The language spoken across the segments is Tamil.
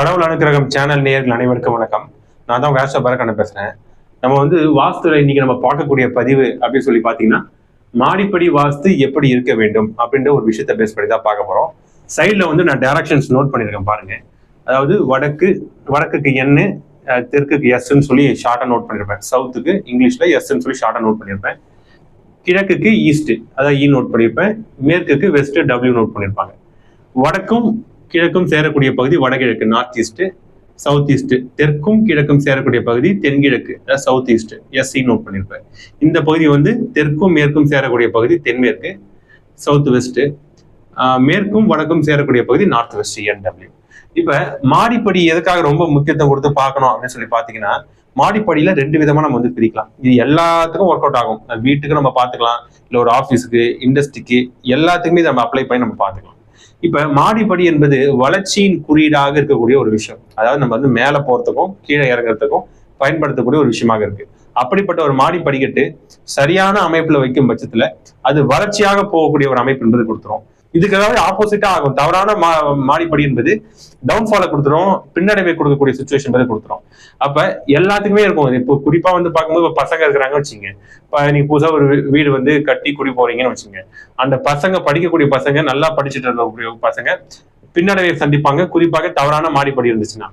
கடவுள் அனுகிரகம் சேனல் நேயர்கள் அனைவருக்கும் வணக்கம். நான் தான் வேஷா பரக்கண்ண பேசுறேன். நம்ம வந்து வாஸ்துல இன்னைக்கு நம்ம பார்க்கக்கூடிய பதிவு அப்படின்னு சொல்லி பார்த்தீங்கன்னா மாடிப்படி வாஸ்து எப்படி இருக்க வேண்டும் அப்படின்ற ஒரு விஷயத்தை பேஸ் பண்ணி தான் பார்க்க போறோம். சைடில் வந்து நான் டைரக்ஷன்ஸ் நோட் பண்ணியிருக்கேன் பாருங்க. அதாவது வடக்கு வடக்குக்கு என்னு தெற்குக்கு எஸ்ன்னு சொல்லி ஷார்ட்டாக நோட் பண்ணியிருப்பேன். சவுத்துக்கு இங்கிலீஷில் எஸ்ன்னு சொல்லி ஷார்ட்டாக நோட் பண்ணியிருப்பேன். கிழக்குக்கு ஈஸ்ட் அதாவது இ நோட் பண்ணியிருப்பேன். மேற்குக்கு வெஸ்ட் டபிள்யூ நோட் பண்ணியிருப்பாங்க. வடக்கும் கிழக்கும் சேரக்கூடிய பகுதி வடகிழக்கு நார்த் ஈஸ்ட் சவுத் ஈஸ்ட் தெற்கும் கிழக்கும் சேரக்கூடிய பகுதி தென்கிழக்கு அதாவது சவுத் ஈஸ்ட் எஸ்சி நோட் பண்ணியிருப்பேன் இந்த பகுதி வந்து தெற்கும் மேற்கும் சேரக்கூடிய பகுதி தென்மேற்கு சவுத் வெஸ்ட் மேற்கும் வடக்கும் சேரக்கூடிய பகுதி நார்த் வெஸ்ட் என்டபிள்யூ இப்ப மாடிப்படி எதுக்காக ரொம்ப முக்கியத்துவம் கொடுத்து பார்க்கணும் அப்படின்னு சொல்லி பாத்தீங்கன்னா மாடிப்படியில ரெண்டு விதமா நம்ம வந்து பிரிக்கலாம். இது எல்லாத்துக்கும் ஒர்க் அவுட் ஆகும். வீட்டுக்கு நம்ம பார்த்துக்கலாம். இல்ல ஒரு ஆஃபீஸுக்கு இண்டஸ்ட்ரிக்கு எல்லாத்துக்குமே இதை நம்ம அப்ளை பண்ணி நம்ம பார்த்துக்கலாம். இப்ப மாடிப்படி என்பது வளர்ச்சியின் குறியீடாக இருக்கக்கூடிய ஒரு விஷயம். அதாவது நம்ம வந்து மேல போறதுக்கும் கீழே இறங்குறதுக்கும் பயன்படுத்தக்கூடிய ஒரு விஷயமாக இருக்கு. அப்படிப்பட்ட ஒரு மாடி படிக்கட்டு சரியான அமைப்புல வைக்கும் பட்சத்துல அது வளர்ச்சியாக போகக்கூடிய ஒரு அமைப்பு என்பது கொடுத்துரும். இதுக்கு ஏதாவது ஆப்போசிட்டா ஆகும். தவறான மா மாடிப்படி என்பது டவுன்ஃபாலை கொடுத்துரும் பின்னடைவை கொடுக்கக்கூடிய சுச்சுவேஷன் வந்து கொடுத்துரும். அப்ப எல்லாத்துக்குமே இருக்கும். இப்போ குறிப்பா வந்து பார்க்கும்போது இப்போ பசங்க இருக்கிறாங்க வச்சுங்க. இப்போ நீங்க புதுசா ஒரு வீடு வந்து கட்டி குடி போறீங்கன்னு வச்சுங்க. அந்த பசங்க படிக்கக்கூடிய பசங்க நல்லா படிச்சுட்டு இருக்கக்கூடிய பசங்க பின்னடைவை சந்திப்பாங்க. குறிப்பாக தவறான மாடிப்படி இருந்துச்சுன்னா.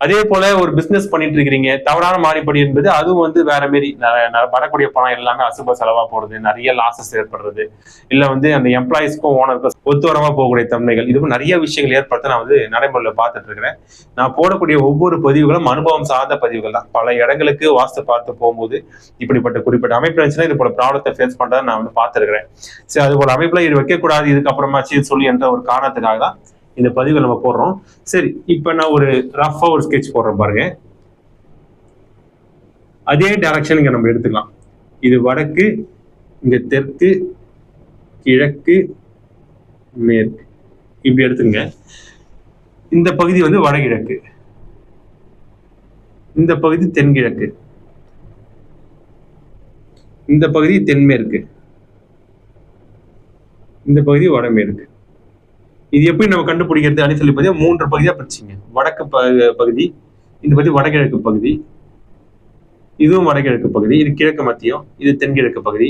அதே போல ஒரு பிசினஸ் பண்ணிட்டு இருக்கிறீங்க தவறான மாறிப்படி என்பது அதுவும் வந்து வேற மாரி ந- வரக்கூடிய பணம் எல்லாமே அசுப செலவா போறது நிறைய லாசஸ் ஏற்படுறது இல்ல வந்து அந்த எம்ப்ளாயிஸ்க்கும் ஓனருக்கும் ஒத்துவரமா போகக்கூடிய தன்மைகள் இதுவும் நிறைய விஷயங்கள் ஏற்படுத்த நான் வந்து நடைமுறையில பார்த்துட்டு இருக்கிறேன் நான் போடக்கூடிய ஒவ்வொரு பதிவுகளும் அனுபவம் சார்ந்த பதிவுகள் தான். பல இடங்களுக்கு வாஸ்து பார்த்து போகும்போது இப்படிப்பட்ட குறிப்பிட்ட அமைப்பு இருந்துச்சுன்னா இது போல ப்ராப்ளத்தை ஃபேஸ் பண்றதை நான் வந்து பார்த்துருக்கிறேன். சரி அது போல அமைப்புல இது வைக்கக்கூடாது இதுக்கப்புறமாச்சு சொல்லி என்ற ஒரு காரணத்துக்காக தான் இந்த பதிவை நம்ம போடுறோம். சரி இப்போ நான் ஒரு ரஃபாக ஒரு ஸ்கெட்ச் போடுறேன் பாருங்க. அதே டைரக்ஷன் இங்கே நம்ம எடுத்துக்கலாம். இது வடக்கு இங்கே தெற்கு கிழக்கு மேற்கு. இப்படி எடுத்துங்க இந்த பகுதி வந்து வடகிழக்கு. இந்த பகுதி தென்கிழக்கு. இந்த பகுதி தென்மேற்கு. இந்த பகுதி வடமேற்கு. இது எப்படி நம்ம கண்டுபிடிக்கிறது அப்படின்னு சொல்லி பார்த்தீங்கன்னா மூன்று பகுதியா பிரிச்சுங்க. வடக்கு பகுதி இந்த பகுதி வடகிழக்கு பகுதி இதுவும் வடகிழக்கு பகுதி இது கிழக்கு மத்தியம் இது தென்கிழக்கு பகுதி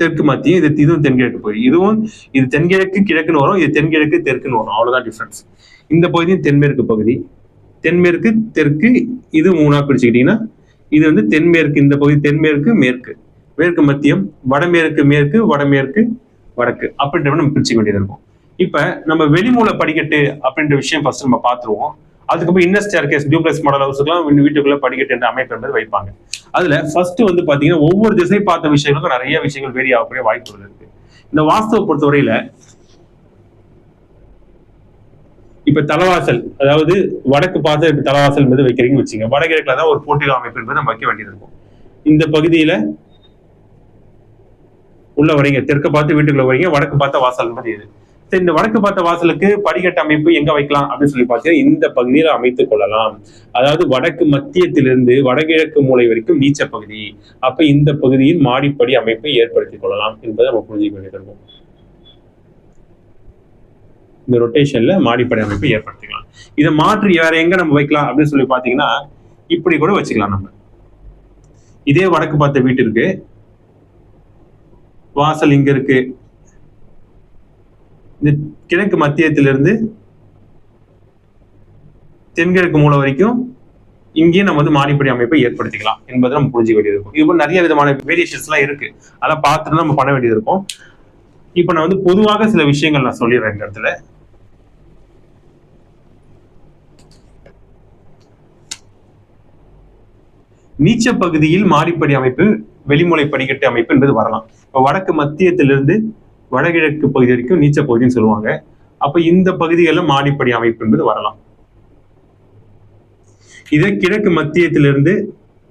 தெற்கு மத்தியம் இது இதுவும் தென்கிழக்கு பகுதி. இதுவும் இது தென்கிழக்கு கிழக்குன்னு வரும் இது தென்கிழக்கு தெற்குன்னு வரும். அவ்வளவுதான் டிஃப்ரென்ஸ் இந்த பகுதியும் தென்மேற்கு பகுதி. தென்மேற்கு தெற்கு இது மூணா பிரிச்சுக்கிட்டீங்கன்னா இது வந்து தென்மேற்கு இந்த பகுதி தென்மேற்கு மேற்கு. மேற்கு மத்தியம் வடமேற்கு மேற்கு வடமேற்கு வடக்கு. அப்படின்ற நம்ம பிரிச்சுக்க வேண்டியது இருக்கும். இப்ப நம்ம வெளிமூல படிக்கட்டு அப்படின்ற விஷயம் ஃபர்ஸ்ட் நம்ம பார்த்துருவோம். அதுக்கப்புறம் inner stair case duplex model ஹவுஸுக்குலாம் வீட்டுக்குள்ள படிக்கட்டு என்ற அமைப்பு என்பது வைப்பாங்க. அதுல ஃபர்ஸ்ட் வந்து பாத்தீங்கன்னா ஒவ்வொரு திசை பார்த்த விஷயங்களுக்கும் நிறைய விஷயங்கள் வேரி ஆகக்கூடிய வாய்ப்புகள் இருக்கு. இந்த வாஸ்துவை பொறுத்தவரையில இப்ப தலவாசல் அதாவது வடக்கு பார்த்து இப்ப தலவாசல் மீது வைக்கிறீங்கன்னு வச்சுங்க. வடகிழக்குல தான் ஒரு போட்டிகள் அமைப்பு என்பது நம்ம வைக்க வேண்டியது இருக்கும். இந்த பகுதியில உள்ள வரீங்க தெற்கு பார்த்து வீட்டுக்குள்ள வரீங்க வடக்கு பார்த்த வாசல் என்பது இது. இந்த வடக்கு பார்த்த வாசலுக்கு படிக்கட்டு அமைப்பு எங்க வைக்கலாம் அப்படின்னு சொல்லி பார்த்தீங்கன்னா இந்த பகுதியில அமைத்துக் கொள்ளலாம். அதாவது வடக்கு மத்தியத்திலிருந்து வடகிழக்கு மூலை வரைக்கும் நீச்ச பகுதி. அப்ப இந்த பகுதியில் மாடிப்படி அமைப்பை ஏற்படுத்திக் கொள்ளலாம் என்பதை நம்ம புரிஞ்சுக்க வேண்டியது இந்த ரொட்டேஷன்ல மாடிப்படி அமைப்பை ஏற்படுத்திக்கலாம். இதை மாற்றி வேற எங்க நம்ம வைக்கலாம் அப்படின்னு சொல்லி பாத்தீங்கன்னா இப்படி கூட வச்சுக்கலாம் நம்ம. இதே வடக்கு பார்த்த வீட்டு இருக்கு வாசல் இங்க இருக்கு. இந்த கிழக்கு மத்தியத்திலிருந்து தென்கிழக்கு மூலை வரைக்கும் இங்கேயும் நம்ம வந்து மாடிப்படி அமைப்பை ஏற்படுத்திக்கலாம் என்பதை நம்ம புரிஞ்சுக்க வேண்டியது இருக்கும் இது போல நிறைய விதமான வேரியேஷன்ஸ் எல்லாம் இருக்கு. அதெல்லாம் பார்த்துட்டு நம்ம பண்ண வேண்டியது இருக்கும் இப்போ நான் வந்து பொதுவாக சில விஷயங்கள் நான் சொல்லிடுறேன் இந்த இடத்துல. நீச்ச பகுதியில் மாடிப்படி அமைப்பு வெளிமுறை படிக்கட்டு அமைப்பு என்பது வரலாம். இப்போ வடக்கு மத்தியத்திலிருந்து வடகிழக்கு பகுதி வரைக்கும் நீச்ச பகுதின்னு சொல்லுவாங்க. அப்ப இந்த பகுதிகளில் மாடிப்படி அமைப்பு என்பது வரலாம். இதே கிழக்கு மத்தியத்திலிருந்து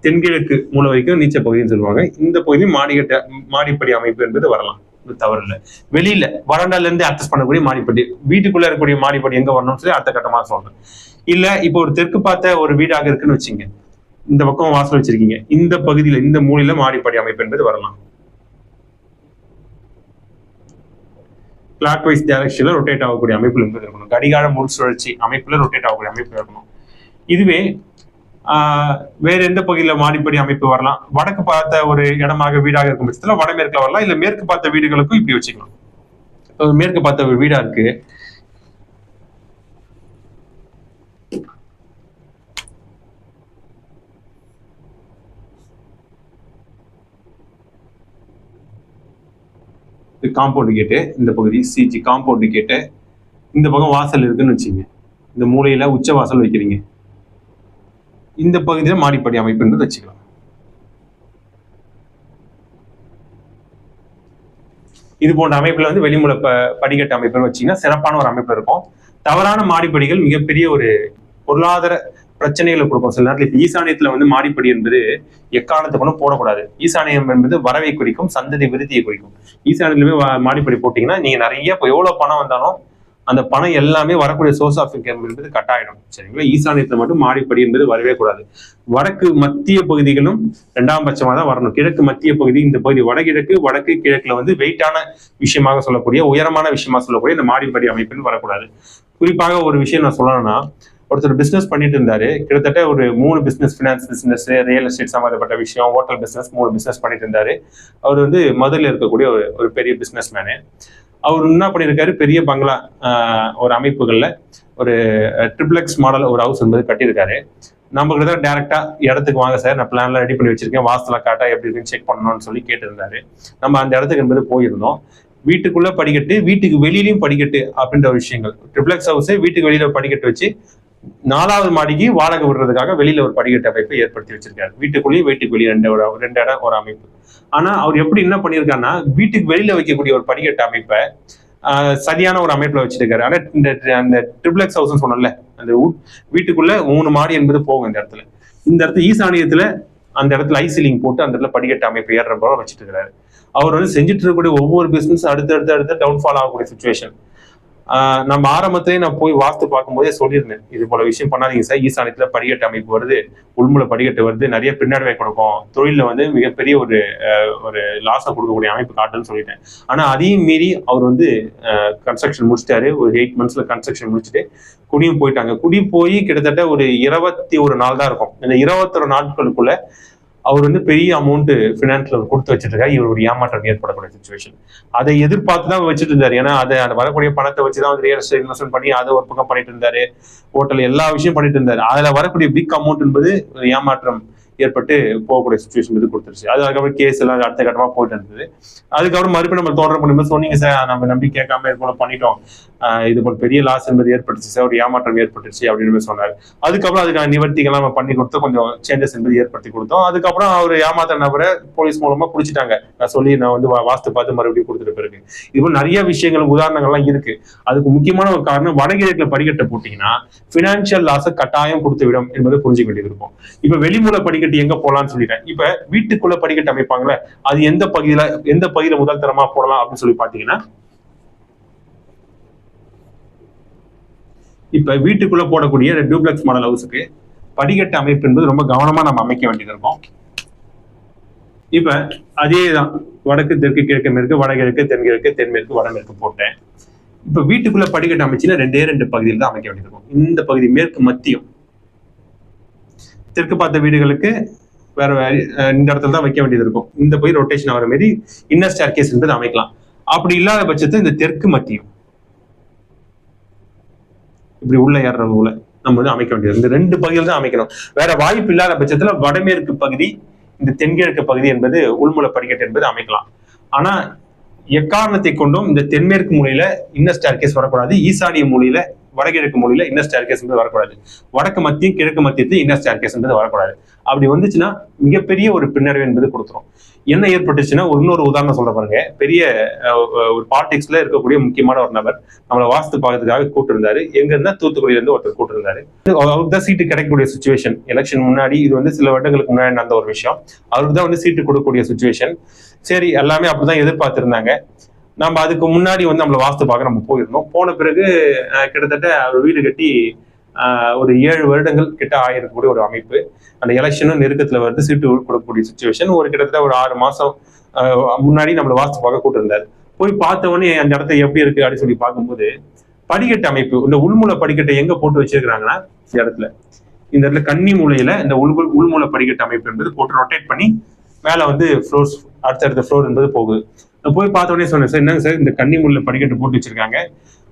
தென்கிழக்கு மூலை வரைக்கும் நீச்ச பகுதின்னு சொல்லுவாங்க. இந்த பகுதி மாடிக்கட்ட மாடிப்படி அமைப்பு என்பது வரலாம். இது தவறு இல்லை. வெளியில வறண்டால இருந்து அக்சஸ் பண்ணக்கூடிய மாடிப்படி வீட்டுக்குள்ள இருக்கக்கூடிய மாடிப்படி எங்க வரணும்னு சொல்லி அடுத்த கட்டமாக சொல்றேன் இல்ல இப்போ ஒரு தெற்கு பார்த்த ஒரு வீடாக இருக்குன்னு வச்சுங்க இந்த பக்கம் வாசல் வச்சிருக்கீங்க. இந்த பகுதியில இந்த மூலையில மாடிப்படி அமைப்பு என்பது வரலாம். கிளாக் வைஸ் டைரக்ஷன்ல ரொட்டேட் ஆகக்கூடிய அமைப்பில் என்பது இருக்கணும் கடிகார முள் சுழற்சி அமைப்புல ரொட்டேட் ஆகக்கூடிய அமைப்பு இருக்கணும் இதுவே ஆஹ், வேற எந்த பகுதியில் மாடிப்படி அமைப்பு வரலாம்? வடக்கு பார்த்த ஒரு இடமாக வீடாக இருக்கும் பட்சத்தில் வடமேற்கில் வரலாம் இல்லை மேற்கு பார்த்த வீடுகளுக்கும் இப்படி வச்சுக்கலாம். மேற்கு பார்த்த ஒரு இருக்குது இது காம்பவுண்டு கேட்டு இந்த பகுதி சிஜி காம்பவுண்டு கேட்டு இந்த பக்கம் வாசல் இருக்குன்னு வச்சுங்க. இந்த மூலையில் உச்ச வாசல் வைக்கிறீங்க. இந்த பகுதியில் மாடிப்படி அமைப்புன்றது வச்சுக்கலாம். இது போன்ற அமைப்பில் வந்து வெளிமூல ப படிக்கட்டு அமைப்புன்னு வச்சிங்கன்னா சிறப்பான ஒரு அமைப்பு இருக்கும். தவறான மாடிப்படிகள் மிகப்பெரிய ஒரு பொருளாதார பிரச்சனைகளை கொடுக்கும். சில நேரத்தில் இப்போ ஈசானியத்தில் வந்து மாடிப்படி என்பது எக்காலத்துக்கு போடக்கூடாது. ஈசானியம் என்பது வரவை குறிக்கும் சந்ததி விருத்தியை குறிக்கும். ஈசானியத்துல மாடிப்படி போட்டீங்கன்னா நீங்க நிறைய இப்போ எவ்வளவு பணம் வந்தாலும் அந்த பணம் எல்லாமே வரக்கூடிய சோர்ஸ் ஆஃப் இன்கம் என்பது கட்டாயிடும். சரிங்களா? ஈசானியத்தில் மட்டும் மாடிப்படி என்பது வரவே கூடாது. வடக்கு மத்திய பகுதிகளும் இரண்டாம் பட்சமாக தான் வரணும். கிழக்கு மத்திய பகுதி இந்த பகுதி வடகிழக்கு வடக்கு கிழக்குல வந்து வெயிட்டான விஷயமாக சொல்லக்கூடிய உயரமான விஷயமா சொல்லக்கூடிய இந்த மாடிப்படி அமைப்புன்னு வரக்கூடாது. குறிப்பாக ஒரு விஷயம் நான் சொல்லணும்னா ஒருத்தர் பிஸ்னஸ் பண்ணிட்டு இருந்தாரு. கிட்டத்தட்ட ஒரு மூணு business finance business real estate சம்மந்தப்பட்ட விஷயம் ஹோட்டல் பிஸ்னஸ் மூணு பிஸ்னஸ் பண்ணிட்டு இருந்தாரு. அவர் வந்து மதுரையில் இருக்கக்கூடிய ஒரு ஒரு பெரிய பிஸ்னஸ் மேனு அவர் என்ன பண்ணியிருக்காரு பெரிய பங்களா ஒரு அமைப்புகளில் ஒரு ட்ரிப்ளெக்ஸ் மாடல் ஒரு ஹவுஸ் என்பது கட்டியிருக்காரு. நம்ம கிட்ட தான் டேரெக்டாக இடத்துக்கு வாங்க சார் நான் பிளான்லாம் ரெடி பண்ணி வச்சிருக்கேன். வாஸ்துல காட்டா எப்படி இருக்குன்னு செக் பண்ணணும்னு சொல்லி கேட்டிருந்தாரு. நம்ம அந்த இடத்துக்கு என்பது போயிருந்தோம். வீட்டுக்குள்ள படிக்கட்டு வீட்டுக்கு வெளியிலையும் படிக்கட்டு அப்படின்ற விஷயங்கள். ட்ரிப்ளெக்ஸ் ஹவுஸே வீட்டுக்கு வெளியில படிக்கட்டு வச்சு நாலாவது மாடிக்கு வாடகை விடுறதுக்காக வெளியில ஒரு படிக்கட்டு அமைப்பை ஏற்படுத்தி வச்சிருக்காரு. வீட்டுக்குள்ளேயும் வீட்டுக்கு வெளியே ரெண்டு ஒரு ரெண்டு இடம் ஒரு அமைப்பு. ஆனா அவர் எப்படி என்ன பண்ணியிருக்காருன்னா வீட்டுக்கு வெளியில வைக்கக்கூடிய ஒரு படிக்கட்டு அமைப்பை சரியான ஒரு அமைப்புல வச்சிருக்காரு. ஆனா இந்த அந்த ட்ரிப்ளெக்ஸ் ஹவுஸ் சொன்னல அந்த வீட்டுக்குள்ள மூணு மாடி என்பது போகும் இந்த இடத்துல. இந்த இடத்துல ஈசானியத்துல அந்த இடத்துல ஐசிலிங் போட்டு அந்த இடத்துல படிக்கட்டு அமைப்பு ஏறுற போல வச்சுட்டு இருக்காரு அவர் வந்து செஞ்சுட்டு இருக்கக்கூடிய ஒவ்வொரு பிசினஸ் அடுத்து அடுத்து அடுத்து டவுன்ஃபால் ஆகக்கூடிய சுச்சுவேஷன் நம்ம ஆரம்பத்திலே நான் போய் வாஸ்து பார்க்கும்போதே சொல்லியிருந்தேன். இது போல விஷயம் பண்ணாதீங்க சார். ஈசானியத்துல படிக்கட்டு அமைப்பு வருது. உள்முல படிக்கட்டு வருது. நிறைய பின்னடைவை கொடுக்கும் தொழில வந்து மிகப்பெரிய ஒரு ஒரு லாஸை கொடுக்கக்கூடிய அமைப்பு காட்டுன்னு சொல்லிட்டேன். ஆனா அதையும் மீறி அவர் வந்து கன்ஸ்ட்ரக்ஷன் முடிச்சிட்டாரு. ஒரு எயிட் மந்த்ஸ்ல கன்ஸ்ட்ரக்ஷன் முடிச்சுட்டு குடியும் போயிட்டாங்க. குடி போய் கிட்டத்தட்ட ஒரு இருபத்தி ஒரு நாள் தான் இருக்கும். இந்த இருபத்தொரு நாட்களுக்குள்ள அவர் வந்து பெரிய அமௌண்ட் ஃபினான்ஸ்ல கொடுத்து வச்சிட்டு இருக்காரு இவர் ஒரு ஏமாற்றம் ஏற்படக்கூடிய சுச்சுவேஷன் அதை எதிர்பார்த்து தான் வச்சுட்டு இருந்தாரு. ஏன்னா அதை அந்த வரக்கூடிய பணத்தை வச்சு தான் வந்து ரியல் எஸ்டேட் இன்வெஸ்ட்மெண்ட் பண்ணி அதை ஒரு பக்கம் பண்ணிட்டு இருந்தாரு. ஹோட்டல் எல்லா விஷயம் பண்ணிட்டு இருந்தாரு. அதுல வரக்கூடிய பிக் அமௌண்ட் என்பது ஒரு ஏமாற்றம். ஏற்பட்டு போகக்கூடிய சுச்சுவேஷன் இது கொடுத்துருச்சு. அது அதுக்கப்புறம் கேஸ் எல்லாம் அடுத்த கட்டமா போயிட்டு இருந்தது. அதுக்கப்புறம் மறுபடியும் நம்ம தோன்ற பண்ணும்போது சொன்னீங்க சார் நம்ம நம்பி கேட்காம இது போல பண்ணிட்டோம். இது போல பெரிய லாஸ் என்பது ஏற்பட்டுச்சு சார் ஒரு ஏமாற்றம் ஏற்பட்டுச்சு அப்படின்னு சொன்னார். அதுக்கப்புறம் அதுக்கான நிவர்த்திகள்லாம் நம்ம பண்ணி கொடுத்து கொஞ்சம் சேஞ்சஸ் என்பது ஏற்படுத்தி கொடுத்தோம். அதுக்கப்புறம் அவர் ஏமாத்த நபரை போலீஸ் மூலமா பிடிச்சிட்டாங்க. நான் சொல்லி நான் வந்து வாஸ்து பார்த்து மறுபடியும் கொடுத்துட்டு பிறகு. இது நிறைய விஷயங்கள் உதாரணங்கள்லாம் இருக்கு. அதுக்கு முக்கியமான ஒரு காரணம் வடகிழக்குல படிக்கட்டை போட்டீங்கன்னா பினான்சியல் லாஸை கட்டாயம் கொடுத்து விடும் என்பதை புரிஞ்சுக்க வேண்டியது இருக்கும். இப்ப வெளிமுறை படிக்கட்டு படிக்கட்டு எங்க போலாம்னு சொல்லிட்டேன். இப்ப வீட்டுக்குள்ள படிக்கட்டு அமைப்பாங்களே அது எந்த பகுதியில எந்த பகுதியில முதல் தரமா போடலாம் அப்படின்னு சொல்லி பாத்தீங்கன்னா இப்ப வீட்டுக்குள்ள போடக்கூடிய டூப்ளெக்ஸ் மாடல் ஹவுஸுக்கு படிக்கட்டு அமைப்பு என்பது ரொம்ப கவனமா நம்ம அமைக்க வேண்டியது இருக்கும். இப்ப அதே தான் வடக்கு தெற்கு கிழக்கு மேற்கு வடகிழக்கு தென்கிழக்கு தென்மேற்கு வடமேற்கு போட்டேன். இப்ப வீட்டுக்குள்ள படிக்கட்டு அமைச்சுன்னா ரெண்டே ரெண்டு பகுதியில் தான் அமைக்க வேண்டியிருக்கும் இந்த பகுதி மேற்கு மத்தியம் தெற்கு பார்த்த வீடுகளுக்கு வேற இந்த இடத்துல தான் வைக்க வேண்டியது இருக்கும். இந்த போய் ரொட்டேஷன் ஆகிற மாதிரி இன்னர் ஸ்டேர் கேஸ் என்பது அமைக்கலாம். அப்படி இல்லாத பட்சத்தில் இந்த தெற்கு மத்தியம். இப்படி உள்ள ஏறுற உள்ள நம்ம வந்து அமைக்க வேண்டியது இந்த ரெண்டு பகுதியில் தான் அமைக்கணும். வேற வாய்ப்பு இல்லாத பட்சத்துல வடமேற்கு பகுதி இந்த தென்கிழக்கு பகுதி என்பது உள்முளை படிக்கட்டு என்பது அமைக்கலாம். ஆனா எக்காரணத்தை கொண்டும் இந்த தென்மேற்கு மூலையில இன்னர் கேஸ் வரக்கூடாது. ஈசானிய மூலையில வடகிழக்கு மொழியில இன்னர் ஸ்டேர் கேஸ் வரக்கூடாது. வடக்கு மத்தியும் கிழக்கு மத்தியத்தில் இன்னர் ஸ்டேர் கேஸ் வரக்கூடாது. அப்படி வந்துச்சுன்னா மிகப்பெரிய ஒரு பின்னடைவு என்பது கொடுத்துரும். என்ன ஏற்பட்டுச்சுன்னா ஒரு இன்னொரு உதாரணம் சொல்ற பாருங்க. பெரிய அஹ், ஒரு பாலிடிக்ஸ்ல இருக்கக்கூடிய முக்கியமான ஒரு நபர் நம்மளை வாஸ்து பார்க்கறதுக்காக கூட்டிருந்தாரு. எங்க இருந்தா தூத்துக்குடியில இருந்து ஒருத்தர் கூட்டிருந்தாரு. அவருக்கு தான் சீட்டு கிடைக்கக்கூடிய சுச்சுவேஷன் எலெக்ஷன் முன்னாடி இது வந்து சில வருடங்களுக்கு முன்னாடி நடந்த ஒரு விஷயம். அவருக்கு தான் வந்து சீட்டு கொடுக்கக்கூடிய சுச்சுவேஷன் சரி எல்லாமே அப்படிதான் எதிர்பார்த்திருந்தாங்க. நம்ம அதுக்கு முன்னாடி வந்து நம்மள வாஸ்து பார்க்க நம்ம போயிருந்தோம். போன பிறகு அஹ், கிட்டத்தட்ட அவர் வீடு கட்டி அஹ், ஒரு ஏழு வருடங்கள் கிட்ட ஆயிருக்கக்கூடிய ஒரு அமைப்பு. அந்த எலெக்ஷனும் நெருக்கத்துல வந்து சீட்டு கொடுக்கக்கூடிய சுச்சுவேஷன் ஒரு கிட்டத்தட்ட ஒரு ஆறு மாசம் அஹ், முன்னாடி நம்மள வாஸ்து பார்க்க கூட்டிருந்தார். போய் பார்த்த உடனே அந்த இடத்த எப்படி இருக்கு அப்படின்னு சொல்லி பார்க்கும்போது படிக்கட்டு அமைப்பு இந்த உள்மூல படிக்கட்டை எங்க போட்டு வச்சிருக்கிறாங்கன்னா இந்த இடத்துல. இந்த இடத்துல கன்னி மூலையில இந்த உள் உள்மூல படிக்கட்டு அமைப்பு என்பது போட்டு ரொட்டேட் பண்ணி மேல வந்து ஃப்ளோர்ஸ் அடுத்தடுத்த ஃப்ளோர் என்பது போகுது. நான் போய் பார்த்த உடனே சொன்னேன் சார் என்னங்க சார் இந்த கன்னி முள்ள படிக்கட்டு போட்டு வச்சிருக்காங்க.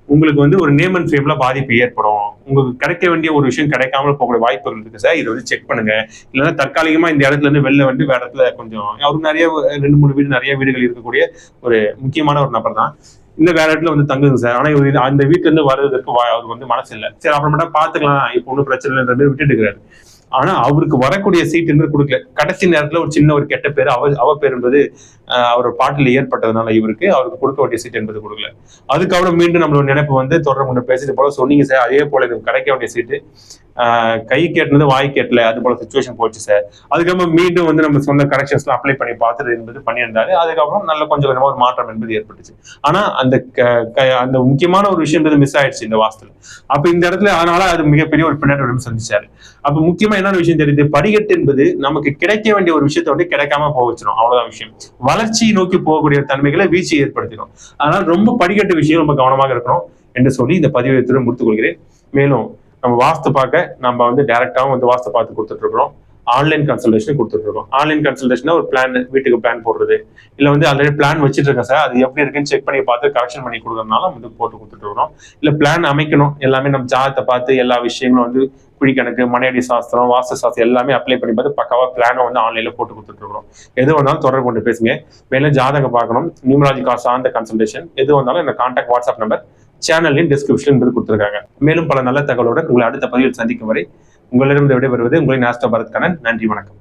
உங்களுக்கு வந்து ஒரு நேம் அண்ட் ஃபேம்ல பாதிப்பு ஏற்படும். உங்களுக்கு கிடைக்க வேண்டிய ஒரு விஷயம் கிடைக்காம போகக்கூடிய வாய்ப்புகள் இருக்கு சார். இதை வந்து செக் பண்ணுங்க. இல்லைன்னா தற்காலிகமா இந்த இடத்துல இருந்து வெளில வந்து வேற இடத்துல கொஞ்சம் அவருக்கு நிறைய ரெண்டு மூணு வீடு நிறைய வீடுகள் இருக்கக்கூடிய ஒரு முக்கியமான ஒரு நபர் தான். இந்த வேற இடத்துல வந்து தங்குங்க சார். ஆனா இவர் அந்த வீட்டுல இருந்து வர்றதுக்கு வா- அவருக்கு வந்து மனசு இல்லை. சரி அப்புறமேட்டா பாத்துக்கலாம் இப்போ ஒன்றும் பிரச்சனை இல்லைன்ற மாதிரி விட்டுட்டு இருக்கிறாரு. ஆனா அவருக்கு வரக்கூடிய சீட் என்று கொடுக்கல. கடைசி நேரத்துல ஒரு சின்ன ஒரு கெட்ட பேர் அவ அவ பேர் என்பது அவர் பாட்டில் ஏற்பட்டதுனால இவருக்கு அவருக்கு கொடுக்க வேண்டிய சீட் என்பது கொடுக்கல. அதுக்கப்புறம் மீண்டும் நம்மளோட நினைப்பு வந்து தொடர்பு கொண்டு பேசிட்டு போல சொன்னீங்க சார் அதே போல இது கிடைக்க வேண்டிய சீட்டு கை கேட்டது வாய் கேட்டல அது போல சுச்சுவேஷன் போச்சு சார் அதுக்கப்புறம் மீண்டும் வந்து நம்ம சொன்ன கரெக்ஷன்ஸ்லாம் அப்ளை பண்ணி பார்த்துட்டு என்பது பண்ணியிருந்தாரு. அதுக்கப்புறம் நல்ல கொஞ்சம் கொஞ்சமா ஒரு மாற்றம் என்பது ஏற்பட்டுச்சு. ஆனா அந்த க- க- அந்த முக்கியமான ஒரு விஷயம் மிஸ் ஆயிடுச்சு இந்த வாசத்துல. அப்ப இந்த இடத்துல அதனால அது மிகப்பெரிய ஒரு பின்னாடி சந்திச்சாரு. அப்ப முக்கியமா என்ன விஷயம் தெரியுது? படிக்கட்டு என்பது நமக்கு கிடைக்க வேண்டிய ஒரு விஷயத்த வந்து கிடைக்காம போக வச்சிடும் அவ்வளவுதான் விஷயம். வளர்ச்சியை நோக்கி போகக்கூடிய தன்மைகளை வீழ்ச்சி ஏற்படுத்திடும் அதனால ரொம்ப படிக்கட்டு விஷயம் ரொம்ப கவனமாக இருக்கணும் என்று சொல்லி இந்த பதிவை இத்துடன் முடித்துக் கொள்கிறேன். மேலும் நம்ம வாஸ்து பார்க்க நம்ம வந்து டைரக்டாவும் வந்து வாஸ்து பார்த்து கொடுத்துட்டு இருக்கிறோம். ஆன்லைன் கன்சல்டேஷன் கொடுத்துட்ருக்கோம். ஆன்லைன் கன்சல்டேஷன் ஒரு பிளான் வீட்டுக்கு பிளான் போடுறது. இல்லை வந்து ஆல்ரெடி பிளான் வச்சுட்டு இருக்கேன் சார். அது எப்படி இருக்குன்னு செக் பண்ணி பார்த்து கரெக்ஷன் பண்ணி கொடுக்கறதுனால வந்து போட்டு கொடுத்துட்டு இல்லை பிளான் அமைக்கணும். எல்லாமே நம்ம ஜாதத்தை பார்த்து எல்லா விஷயங்களும் வந்து குழிக்கணக்கு மனையடி சாஸ்திரம் வாஸ்து சாஸ்திரம் எல்லாமே அப்ளை பண்ணி பார்த்து பக்காவாக பிளானை வந்து ஆன்லைனில் போட்டு கொடுத்துட்டு எது வந்தாலும் தொடர்பு கொண்டு பேசுங்க. மேலும் ஜாதகம் பார்க்கணும். நியூமராஜி காசு சார்ந்த கன்சல்டேஷன் எது வந்தாலும் இந்த கான்டாக்ட் வாட்ஸ்அப் நம்பர் சேனலின் டிஸ்கிரிப்ஷன் என்பது கொடுத்துருக்காங்க. மேலும் பல நல்ல தகவலோட உங்களை அடுத்த பதிவில் சந்திக்கும் வரை உங்களிடம் விடைபெறுவது உங்களின் ஆஸ்டோ பரத் கண்ணன் நன்றி வணக்கம்.